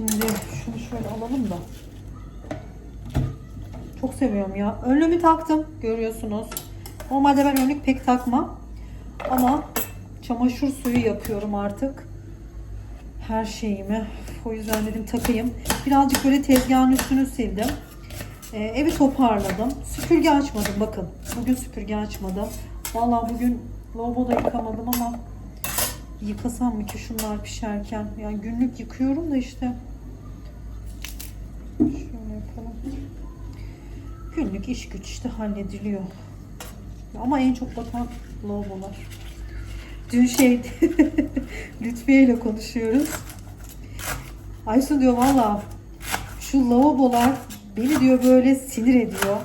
Şimdi şunu şöyle alalım da. Çok seviyorum ya. Önlüğümü taktım görüyorsunuz. Normalde ben önlük pek takmam. Ama çamaşır suyu yapıyorum artık. Her şeyimi. O yüzden dedim takayım. Birazcık böyle tezgahın üstünü sildim. Ee, evi toparladım. Süpürge açmadım bakın. Bugün süpürge açmadım. Vallahi bugün lavaboda yıkamadım ama yıkasam mı ki şunlar pişerken. Yani günlük yıkıyorum da işte. Şöyle yapalım. Günlük iş güç işte hallediliyor. Ama en çok batan lavabolar. Dün şey Lütfiye ile konuşuyoruz. Aysun diyor valla şu lavabolar beni diyor böyle sinir ediyor.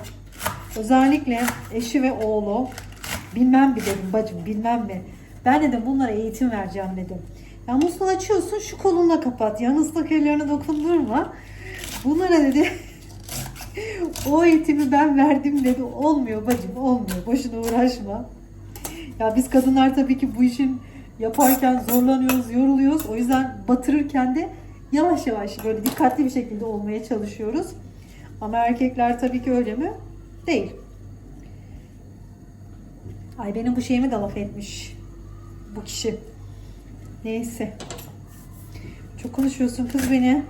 Özellikle eşi ve oğlu. Bilmem bir dedim bacım bilmem mi. Ben dedim bunlara eğitim vereceğim dedim. Ya musluğu açıyorsun şu kolunla kapat. Yan ıslak ellerini dokundurma. Bunlara dedi o eğitimi ben verdim dedi. Olmuyor bacım olmuyor. Boşuna uğraşma. Ya biz kadınlar tabii ki bu işin yaparken zorlanıyoruz, yoruluyoruz. O yüzden batırırken de yavaş yavaş böyle dikkatli bir şekilde olmaya çalışıyoruz. Ama erkekler tabii ki öyle mi? Değil. Ay benim bu şeyimi de laf etmiş. Bu kişi. Neyse. Çok konuşuyorsun kız beni.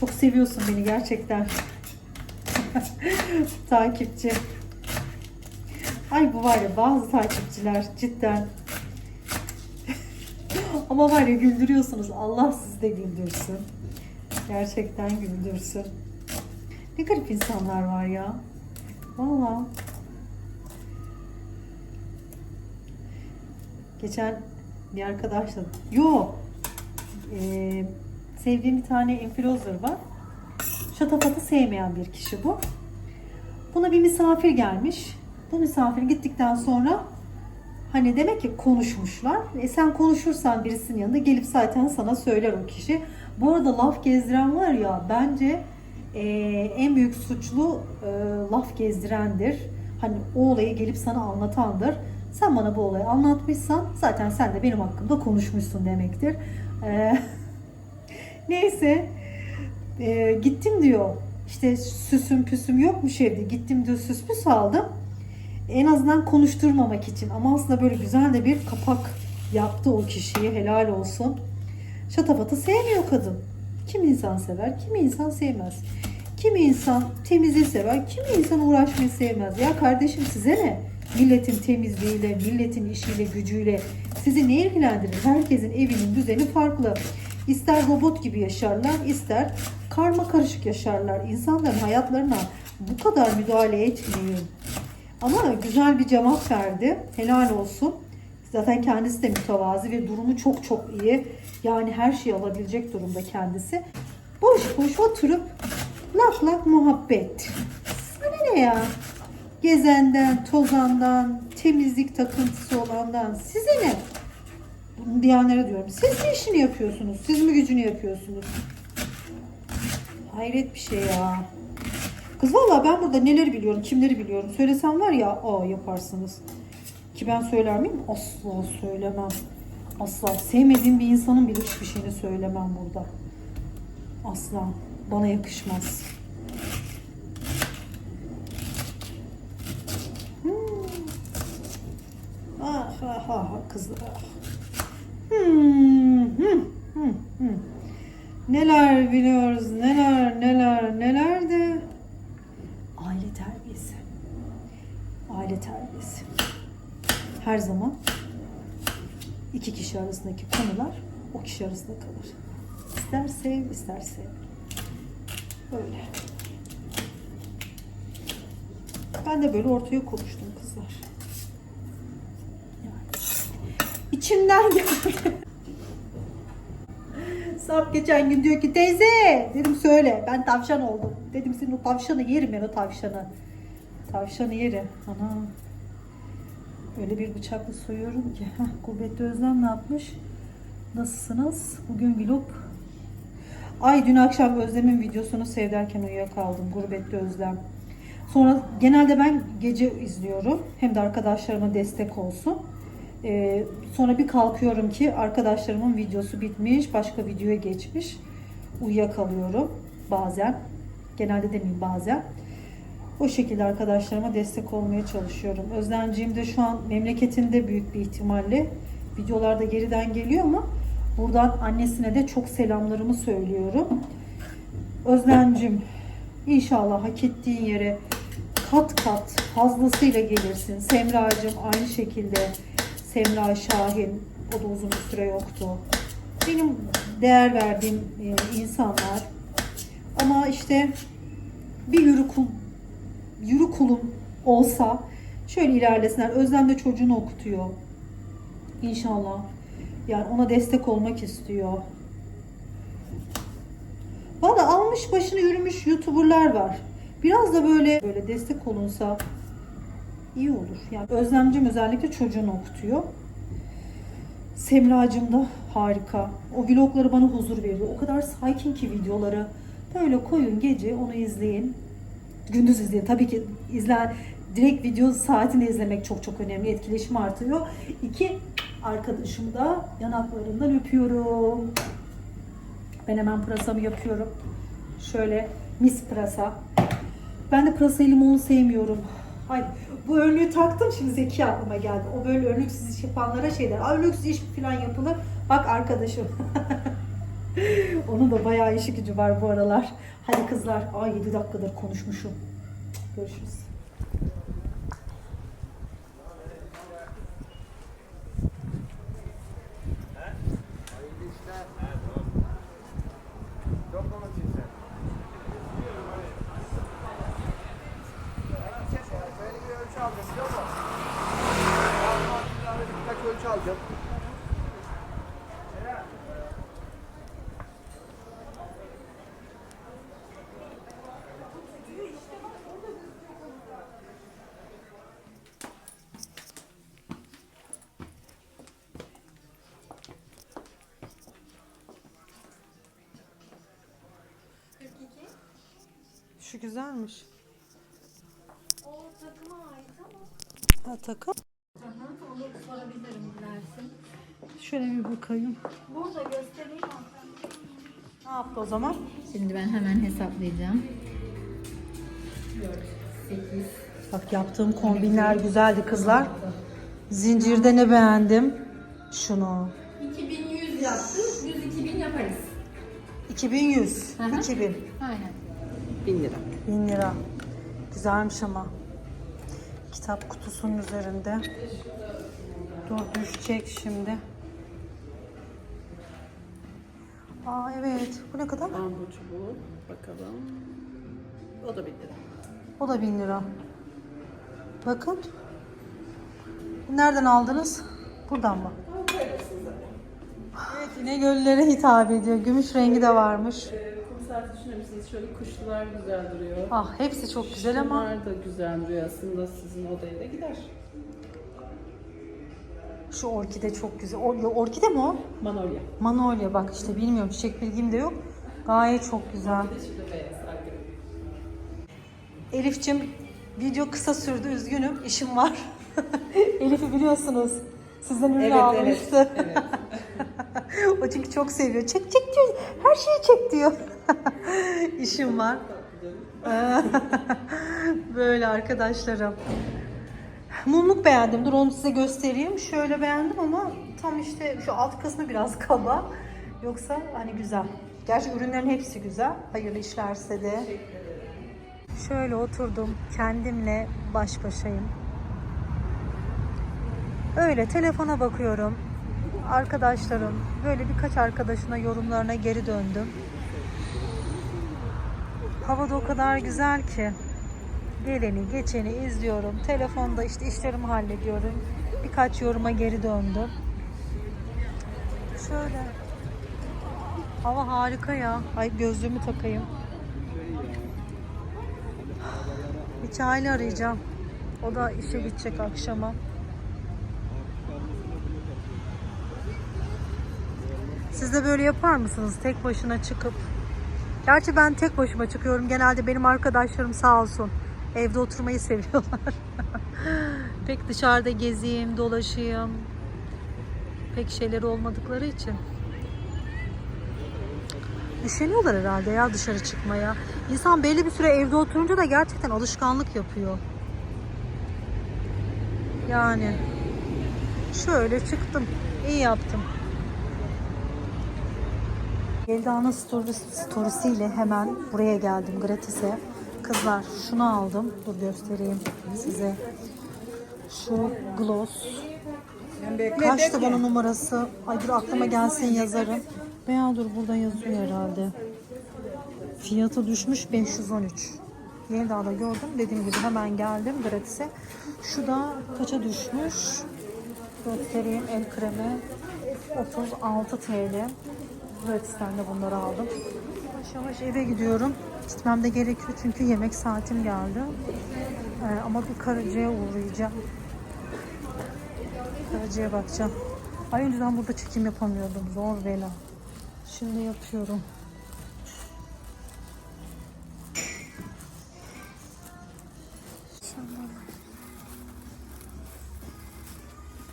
Çok seviyorsun beni gerçekten. Takipçi. Ay bu var ya bazı takipçiler cidden. Ama var ya güldürüyorsunuz. Allah sizi de güldürsün. Gerçekten güldürsün. Ne garip insanlar var ya. Valla. Geçen bir arkadaşla yok ee, sevdiğim bir tane influencer var. Şatafatı sevmeyen bir kişi bu. Buna bir misafir gelmiş. Bu misafir gittikten sonra hani demek ki konuşmuşlar. E sen konuşursan birisinin yanında gelip zaten sana söyler o kişi. Bu arada laf gezdiren var ya bence e, en büyük suçlu e, laf gezdirendir. Hani o olayı gelip sana anlatandır. Sen bana bu olayı anlatmışsan zaten sen de benim hakkımda konuşmuşsun demektir. E, neyse e, gittim diyor. İşte süsüm püsüm yokmuş evde. Gittim diyor süs püs aldım. En azından konuşturmamak için. Ama aslında böyle güzel de bir kapak yaptı o kişiye. Helal olsun. Şatafatı sevmiyor kadın. Kim insan sever, kimi insan sevmez. Kimi insan temizliği sever, kimi insan uğraşmayı sevmez. Ya kardeşim size ne? Milletin temizliğiyle, milletin işiyle, gücüyle sizi ne ilgilendirir? Herkesin evinin düzeni farklı. İster robot gibi yaşarlar, ister karma karışık yaşarlar. İnsanların hayatlarına bu kadar müdahale etmeyin. Ama güzel bir cevap verdi. Helal olsun. Zaten kendisi de mütevazi ve durumu çok çok iyi. Yani her şeyi alabilecek durumda kendisi. Boş boş oturup laf laf muhabbet. Sana ne ya? Gezenden, tozandan, temizlik takıntısı olandan size ne? Diyenlere diyorum. Siz ne işini yapıyorsunuz? Siz mi gücünü yapıyorsunuz? Hayret bir şey ya. Kız valla ben burada neleri biliyorum, kimleri biliyorum. Söylesem var ya, aa yaparsınız. Ki ben söyler miyim? Asla söylemem. Asla. Sevmediğim bir insanın bile hiçbir şeyini söylemem burada. Asla. Bana yakışmaz. Hmm. Ah ah ah kızlar. Hmm, hmm, hmm, hmm. Neler biliyoruz, neler neler neler de aile terbiyesi. Aile terbiyesi. Her zaman iki kişi arasındaki konular o kişi arasında kalır. İster sev, ister sev. Böyle. Ben de böyle ortaya konuştum kızlar. Yani. İçimden geldi. Geçen gün diyor ki teyze dedim söyle ben tavşan oldum. Dedim senin o tavşanı yerim ben o tavşanı. Tavşanı yerim. Ana. Öyle bir bıçakla soyuyorum ki. Heh, Gurbetli Özlem ne yapmış? Nasılsınız? Bugün vlog. Ay dün akşam Özlem'in videosunu seyrederken uyuyakaldım. Gurbetli Özlem. Sonra genelde ben gece izliyorum. Hem de arkadaşlarıma destek olsun. Ee, sonra bir kalkıyorum ki arkadaşlarımın videosu bitmiş, başka videoya geçmiş. uyuyakalıyorum bazen. Genelde demeyeyim bazen. O şekilde arkadaşlarıma destek olmaya çalışıyorum. Özlemciğim de şu an memleketinde büyük bir ihtimalle videolarda geriden geliyor ama buradan annesine de çok selamlarımı söylüyorum. Özlemcim inşallah hak ettiğin yere kat kat fazlasıyla gelirsin. Semracığım aynı şekilde Semra Şahin o da uzun bir süre yoktu. Benim değer verdiğim e, insanlar ama işte bir yürü kul yürü kulum olsa şöyle ilerlesinler. Özlem de çocuğunu okutuyor. İnşallah. Yani ona destek olmak istiyor. Valla almış başını yürümüş YouTuber'lar var. Biraz da böyle böyle destek olunsa iyi olur. Yani Özlemcim özellikle çocuğunu okutuyor. Semracığım da harika. O vlogları bana huzur veriyor. O kadar sakin ki videoları. Böyle koyun gece onu izleyin. Gündüz izleyin. Tabii ki izler direkt video saatini izlemek çok çok önemli. Etkileşim artıyor. İki arkadaşımı da yanaklarından öpüyorum. Ben hemen pırasamı yapıyorum. Şöyle mis pırasa. Ben de pırasayı limonlu sevmiyorum. Ay bu önlüğü taktım şimdi Zeki aklıma geldi. O böyle önlüksüz iş yapanlara şey der. "Aa, Önlüksüz iş falan yapılır. Bak arkadaşım. Onun da bayağı işi gücü var bu aralar. Hadi kızlar. Aa 7 dakikadır konuşmuşum. Görüşürüz. Böyle bir ölçü alacağım biliyor musun? Birkaç ölçü alacağım. Şu güzelmiş. O takıma ait ama. Ha takım. Hı hı, onu sorabilirim dilersin. Şöyle bir bakayım. Burada göstereyim. Ne yaptı o zaman? Şimdi ben hemen hesaplayacağım. 8. Bak yaptığım kombinler güzeldi kızlar. Zincirde ne beğendim? Şunu. 2100 yaptı. 100 2000 yaparız. 2100. Hı hı. 2000. Aynen. 1000 lira. 1000 lira. Güzelmiş ama. Kitap kutusunun üzerinde. Dur düşecek şimdi. Aa evet. Bu ne kadar? Bambu çubuğu. Bakalım. O da 1000 lira. O da 1000 lira. Bakın. Nereden aldınız? Buradan mı? Evet yine göllere hitap ediyor. Gümüş rengi de varmış. Ee, kum saati düşünebilirsiniz. Şöyle kuşlular güzel duruyor. Ah hepsi çok güzel ama Şunlar da güzel duruyor aslında sizin odaya da gider. Şu orkide çok güzel. Or orkide mi o? Manolya. Manolya bak işte bilmiyorum çiçek bilgim de yok. Gayet çok güzel. Elif'cim video kısa sürdü üzgünüm işim var. Elif'i biliyorsunuz. Sizden ürün Evet, almıştı. evet, evet. o çünkü çok seviyor. Çek çek diyor. Her şeyi çek diyor. işim var. Böyle arkadaşlarım. Mumluk beğendim. Dur onu size göstereyim. Şöyle beğendim ama tam işte şu alt kısmı biraz kaba. Yoksa hani güzel. Gerçi ürünlerin hepsi güzel. Hayırlı işlerse de. Şöyle oturdum. Kendimle baş başayım. Öyle telefona bakıyorum. Arkadaşlarım, böyle birkaç arkadaşına yorumlarına geri döndüm. Hava da o kadar güzel ki. Geleni geçeni izliyorum. Telefonda işte işlerimi hallediyorum. Birkaç yoruma geri döndüm. Şöyle. Hava harika ya. Ay gözlüğümü takayım. Mikail'i arayacağım. O da işe gidecek akşama. Siz de böyle yapar mısınız? Tek başına çıkıp. Gerçi ben tek başıma çıkıyorum. Genelde benim arkadaşlarım sağ olsun. Evde oturmayı seviyorlar. Pek dışarıda gezeyim, dolaşayım. Pek şeyleri olmadıkları için. üşeniyorlar herhalde ya dışarı çıkmaya. İnsan belli bir süre evde oturunca da gerçekten alışkanlık yapıyor. Yani şöyle çıktım. İyi yaptım. Yelda'nın storiesi, storiesiyle hemen buraya geldim gratis'e. Kızlar şunu aldım. Dur göstereyim size. Şu gloss. Kaçtı bunun numarası? Ay dur aklıma gelsin yazarım. Veya dur burada yazıyor herhalde. Fiyatı düşmüş 513. Yelda'da gördüm. Dediğim gibi hemen geldim gratis'e. Şu da kaça düşmüş? Göstereyim el kremi. 36 TL. Gratis'ten de bunları aldım. Yavaş yavaş eve gidiyorum. Gitmem de gerekiyor çünkü yemek saatim geldi. Ee, ama bir karıcaya uğrayacağım. Karıcaya bakacağım. Ay önceden burada çekim yapamıyordum. Zor bela. Şimdi yapıyorum.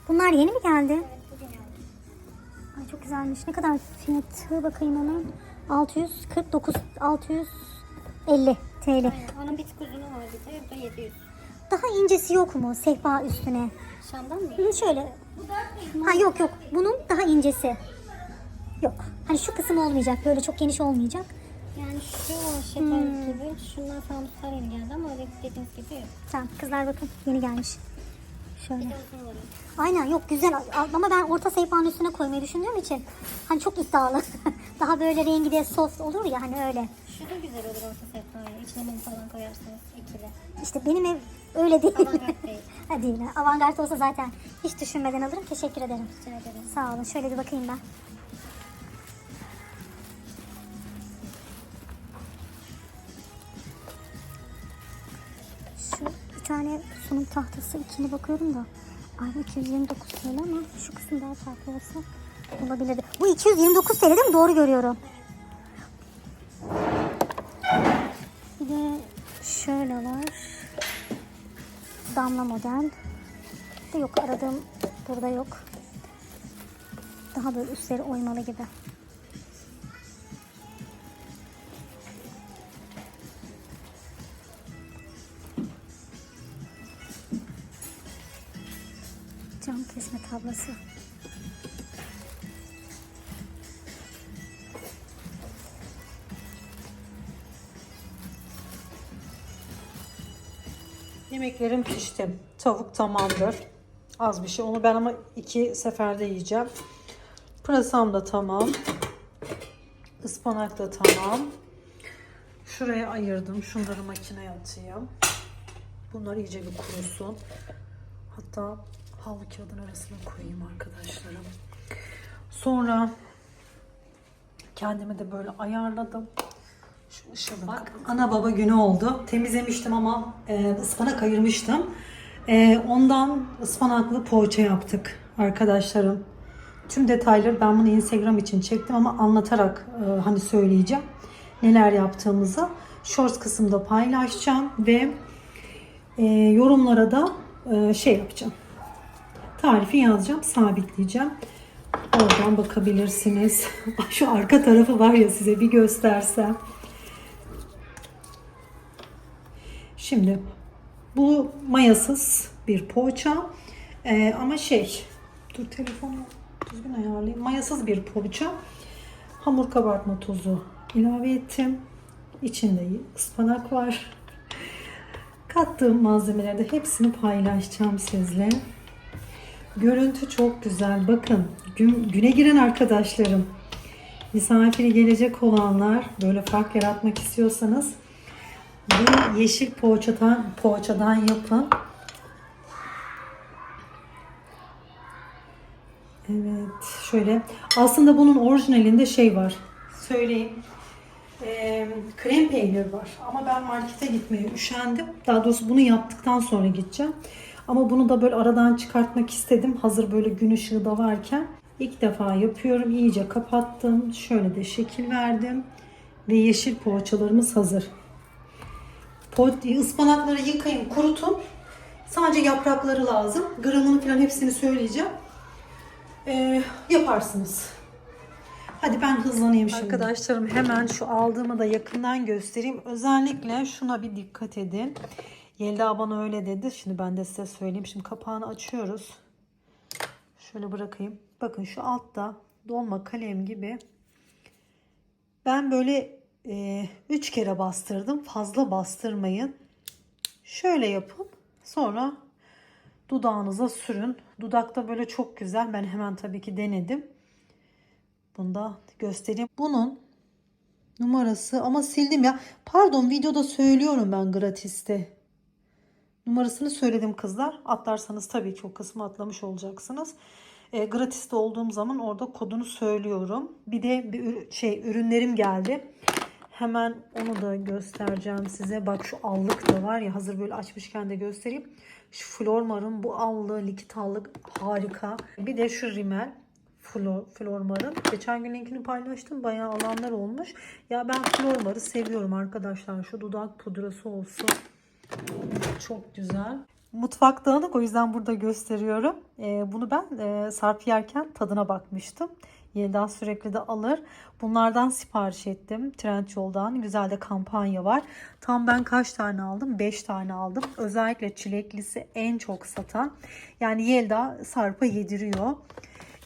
Bunlar yeni mi geldi? Ay çok güzelmiş. Ne kadar fiyatı bakayım hemen. 649 650 TL. Onun bir tık uzunu var bir de. Bu da 700. Daha incesi yok mu sehpa üstüne? Şam'dan mı? Hı, şöyle. Ha yok yok. Bunun daha incesi. Yok. Hani şu kısım olmayacak. Böyle çok geniş olmayacak. Yani şu şeker gibi. Şundan yeni geldi ama öyle dediğiniz gibi yok. Tamam kızlar bakın yeni gelmiş. Şöyle. Aynen yok güzel ama ben orta sehpanın üstüne koymayı düşündüğüm için hani çok iddialı. Daha böyle rengi de soft olur ya hani öyle. Şu da güzel olur orta sehpaya. İçine mum falan koyarsınız. ikili. İşte benim ev öyle değil. Avantgard değil. ha değil. Avantgard olsa zaten hiç düşünmeden alırım. Teşekkür ederim. Rica ederim. Sağ olun. Şöyle bir bakayım ben. Şu bir tane sunum tahtası içine bakıyorum da. Ay bu 229 TL ama şu kısım daha farklı olsa olabilirdi. Bu 229 TL değil mi? Doğru görüyorum. Bir de şöyle var. Damla model. De yok aradığım burada yok. Daha böyle üstleri oymalı gibi. Tablası. Yemeklerim pişti. Tavuk tamamdır. Az bir şey. Onu ben ama iki seferde yiyeceğim. Pırasam da tamam. Ispanak da tamam. Şuraya ayırdım. Şunları makineye atayım. Bunlar iyice bir kurusun. Hatta havlu kağıdın arasına koyayım arkadaşlarım. Sonra kendimi de böyle ayarladım. Şu ışığını Bak, ana baba günü oldu. Temizlemiştim ama e, ıspanak ayırmıştım. E, ondan ıspanaklı poğaça yaptık arkadaşlarım. Tüm detayları ben bunu Instagram için çektim ama anlatarak e, hani söyleyeceğim neler yaptığımızı. Shorts kısımda paylaşacağım ve e, yorumlara da e, şey yapacağım. Tarifi yazacağım, sabitleyeceğim. Oradan bakabilirsiniz. Şu arka tarafı var ya size bir göstersem. Şimdi bu mayasız bir poğaça Ee, ama şey dur telefonu düzgün ayarlayayım. Mayasız bir poğaça. Hamur kabartma tozu ilave ettim. İçinde ıspanak var. Kattığım malzemeleri de hepsini paylaşacağım sizle. Görüntü çok güzel. Bakın gün, güne giren arkadaşlarım, misafiri gelecek olanlar, böyle fark yaratmak istiyorsanız bu yeşil poğaçadan, poğaçadan yapın. Evet, şöyle. Aslında bunun orijinalinde şey var. Söyleyeyim. Ee, krem peynir var. Ama ben markete gitmeye üşendim. Daha doğrusu bunu yaptıktan sonra gideceğim. Ama bunu da böyle aradan çıkartmak istedim. Hazır böyle gün ışığı da varken. İlk defa yapıyorum. İyice kapattım. Şöyle de şekil verdim. Ve yeşil poğaçalarımız hazır. Po- ıspanakları yıkayın, kurutun. Sadece yaprakları lazım. Gramını falan hepsini söyleyeceğim. Ee, yaparsınız. Hadi ben hızlanayım şimdi. Arkadaşlarım hemen şu aldığımı da yakından göstereyim. Özellikle şuna bir dikkat edin. Yelda bana öyle dedi. Şimdi ben de size söyleyeyim. Şimdi kapağını açıyoruz. Şöyle bırakayım. Bakın şu altta dolma kalem gibi. Ben böyle 3 kere bastırdım. Fazla bastırmayın. Şöyle yapın. Sonra dudağınıza sürün. Dudakta böyle çok güzel. Ben hemen tabii ki denedim. Bunu da göstereyim. Bunun numarası ama sildim ya. Pardon videoda söylüyorum ben gratiste. Numarasını söyledim kızlar. Atlarsanız tabii ki o kısmı atlamış olacaksınız. E, gratiste olduğum zaman orada kodunu söylüyorum. Bir de bir şey ürünlerim geldi. Hemen onu da göstereceğim size. Bak şu allık da var ya hazır böyle açmışken de göstereyim. Şu Flormar'ın bu allığı likit allık harika. Bir de şu rimel Flor, Flormar'ın. Geçen gün linkini paylaştım. Bayağı alanlar olmuş. Ya ben Flormar'ı seviyorum arkadaşlar. Şu dudak pudrası olsun. Çok güzel. Mutfak dağınık o yüzden burada gösteriyorum. Ee, bunu ben e, sarp yerken tadına bakmıştım. Yelda sürekli de alır. Bunlardan sipariş ettim. Trendyol'dan. Güzel de kampanya var. Tam ben kaç tane aldım? 5 tane aldım. Özellikle çileklisi en çok satan. Yani Yelda Sarp'a yediriyor.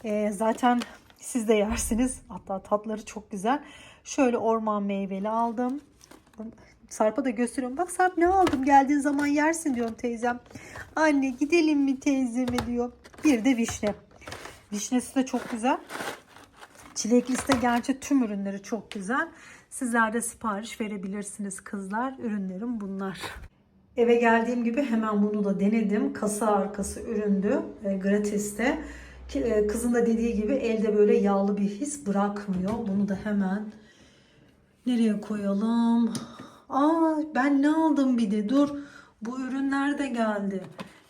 Ee, zaten siz de yersiniz. Hatta tatları çok güzel. Şöyle orman meyveli aldım. Sarp'a da gösteriyorum. Bak Sarp ne aldım geldiğin zaman yersin diyorum teyzem. Anne gidelim mi teyzeme diyor. Bir de vişne. Vişnesi de çok güzel. Çileklisi de gerçi tüm ürünleri çok güzel. Sizler de sipariş verebilirsiniz kızlar. Ürünlerim bunlar. Eve geldiğim gibi hemen bunu da denedim. Kasa arkası üründü. E, gratiste. E, Kızın da dediği gibi elde böyle yağlı bir his bırakmıyor. Bunu da hemen nereye koyalım? Aa ben ne aldım bir de dur. Bu ürünler de geldi.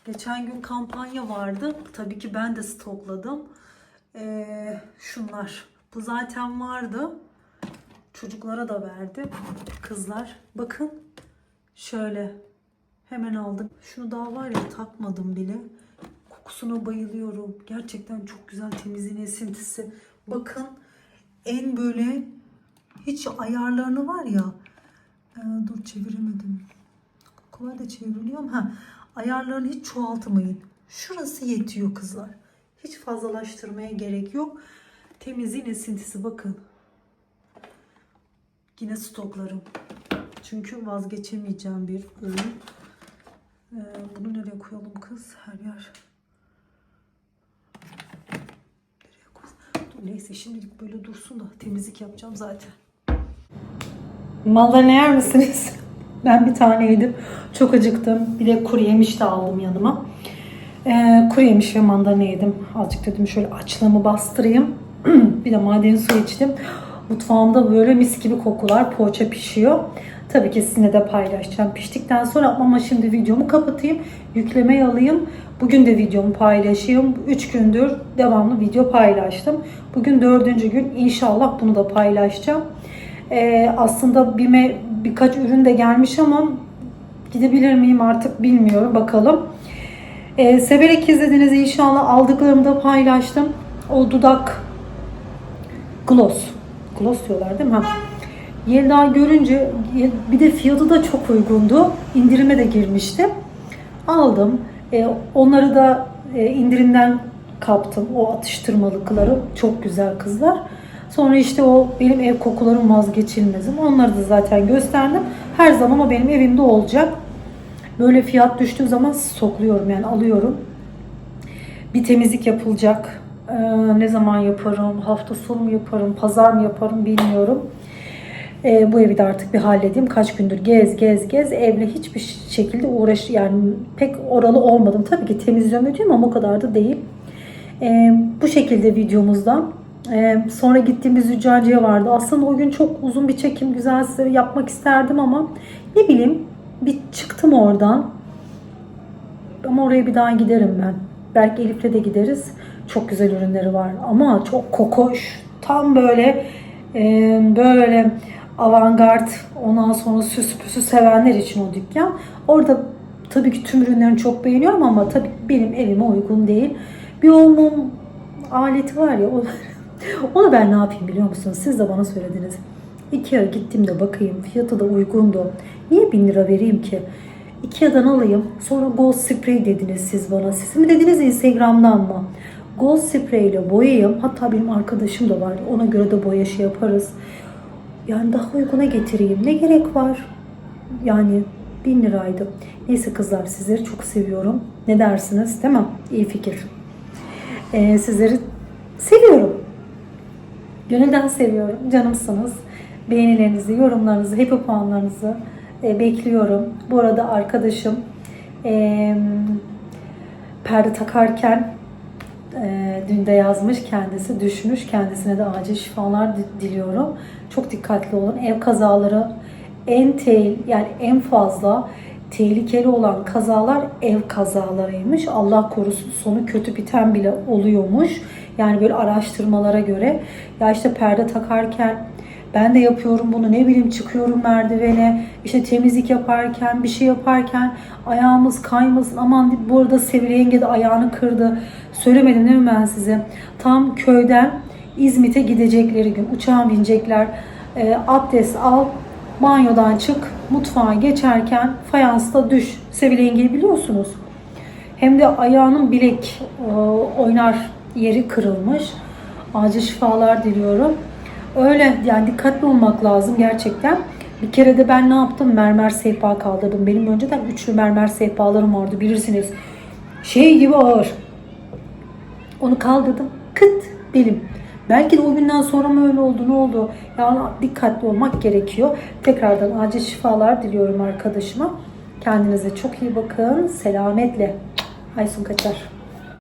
Geçen gün kampanya vardı. Tabii ki ben de stokladım. Ee, şunlar. Bu zaten vardı. Çocuklara da verdim. Kızlar bakın. Şöyle. Hemen aldım. Şunu daha var ya takmadım bile. Kokusuna bayılıyorum. Gerçekten çok güzel temizliğin esintisi. Bakın en böyle hiç ayarlarını var ya. Ee, dur çeviremedim. Kolay da çevriliyor ha, ayarlarını hiç çoğaltmayın. Şurası yetiyor kızlar. Hiç fazlalaştırmaya gerek yok. Temizliğin esintisi bakın. Yine stoklarım. Çünkü vazgeçemeyeceğim bir ürün. Ee, bunu nereye koyalım kız? Her yer. Nereye koyalım? Neyse şimdilik böyle dursun da temizlik yapacağım zaten. Mandalina yer misiniz? Ben bir tane yedim. Çok acıktım. Bir de kuru yemiş de aldım yanıma. Ee, kuru yemiş ve mandalina yedim. Azıcık dedim şöyle açlığımı bastırayım. bir de maden suyu içtim. Mutfağımda böyle mis gibi kokular. Poğaça pişiyor. Tabii ki sizinle de paylaşacağım. Piştikten sonra ama şimdi videomu kapatayım. Yüklemeye alayım. Bugün de videomu paylaşayım. 3 gündür devamlı video paylaştım. Bugün dördüncü gün. İnşallah bunu da paylaşacağım. Ee, aslında bir birkaç ürün de gelmiş ama gidebilir miyim artık bilmiyorum. Bakalım. Ee, severek izlediniz inşallah. Aldıklarımı da paylaştım. O dudak gloss. Gloss diyorlar değil mi? Ha. Yelda görünce bir de fiyatı da çok uygundu. İndirime de girmişti. Aldım. Ee, onları da e, indirimden kaptım. O atıştırmalıkları çok güzel kızlar. Sonra işte o benim ev kokularım vazgeçilmezim. Onları da zaten gösterdim. Her zaman o benim evimde olacak. Böyle fiyat düştüğü zaman stokluyorum yani alıyorum. Bir temizlik yapılacak. Ee, ne zaman yaparım? Hafta sonu mu yaparım? Pazar mı yaparım bilmiyorum. Ee, bu evi de artık bir halledeyim. Kaç gündür gez gez gez evle hiçbir şekilde uğraş yani pek oralı olmadım. Tabii ki temizliyorum ediyorum ama o kadar da değil. Ee, bu şekilde videomuzda ee, sonra gittiğimiz Züccaciye vardı. Aslında o gün çok uzun bir çekim güzel size yapmak isterdim ama ne bileyim bir çıktım oradan. Ama oraya bir daha giderim ben. Belki Elif'le de gideriz. Çok güzel ürünleri var ama çok kokoş. Tam böyle e, böyle avantgard ondan sonra süs püsü sevenler için o dükkan. Orada tabii ki tüm ürünlerini çok beğeniyorum ama tabii benim evime uygun değil. Bir o mum aleti var ya o Onu ben ne yapayım biliyor musunuz? Siz de bana söylediniz. Ikea gittim de bakayım. Fiyatı da uygundu. Niye 1000 lira vereyim ki? Ikea'dan alayım. Sonra Gold Spray dediniz siz bana. Siz mi dediniz Instagram'dan mı? Gold Spray ile boyayayım. Hatta benim arkadaşım da var. Ona göre de boya şey yaparız. Yani daha uyguna getireyim. Ne gerek var? Yani 1000 liraydı. Neyse kızlar sizleri çok seviyorum. Ne dersiniz değil mi? İyi fikir. Ee, sizleri seviyorum. Gönülden seviyorum. Canımsınız. Beğenilerinizi, yorumlarınızı, happy puanlarınızı e, bekliyorum. Bu arada arkadaşım e, perde takarken e, dün de yazmış kendisi düşmüş. Kendisine de acil şifalar di- diliyorum. Çok dikkatli olun. Ev kazaları en tehlikeli yani en fazla tehlikeli olan kazalar ev kazalarıymış. Allah korusun sonu kötü biten bile oluyormuş. Yani böyle araştırmalara göre ya işte perde takarken ben de yapıyorum bunu ne bileyim çıkıyorum merdivene işte temizlik yaparken bir şey yaparken ayağımız kaymasın aman bu arada Sevil yenge de ayağını kırdı. Söylemedim değil mi ben size? Tam köyden İzmit'e gidecekleri gün uçağa binecekler. E, abdest al banyodan çık mutfağa geçerken fayansta düş. Sevil yengeyi biliyorsunuz. Hem de ayağının bilek e, oynar yeri kırılmış. Acil şifalar diliyorum. Öyle yani dikkatli olmak lazım gerçekten. Bir kere de ben ne yaptım? Mermer sehpa kaldırdım. Benim önceden üçlü mermer sehpalarım vardı bilirsiniz. Şey gibi ağır. Onu kaldırdım. Kıt belim. Belki de o günden sonra mı öyle oldu ne oldu? Yani dikkatli olmak gerekiyor. Tekrardan acil şifalar diliyorum arkadaşıma. Kendinize çok iyi bakın. Selametle. Aysun Kaçar.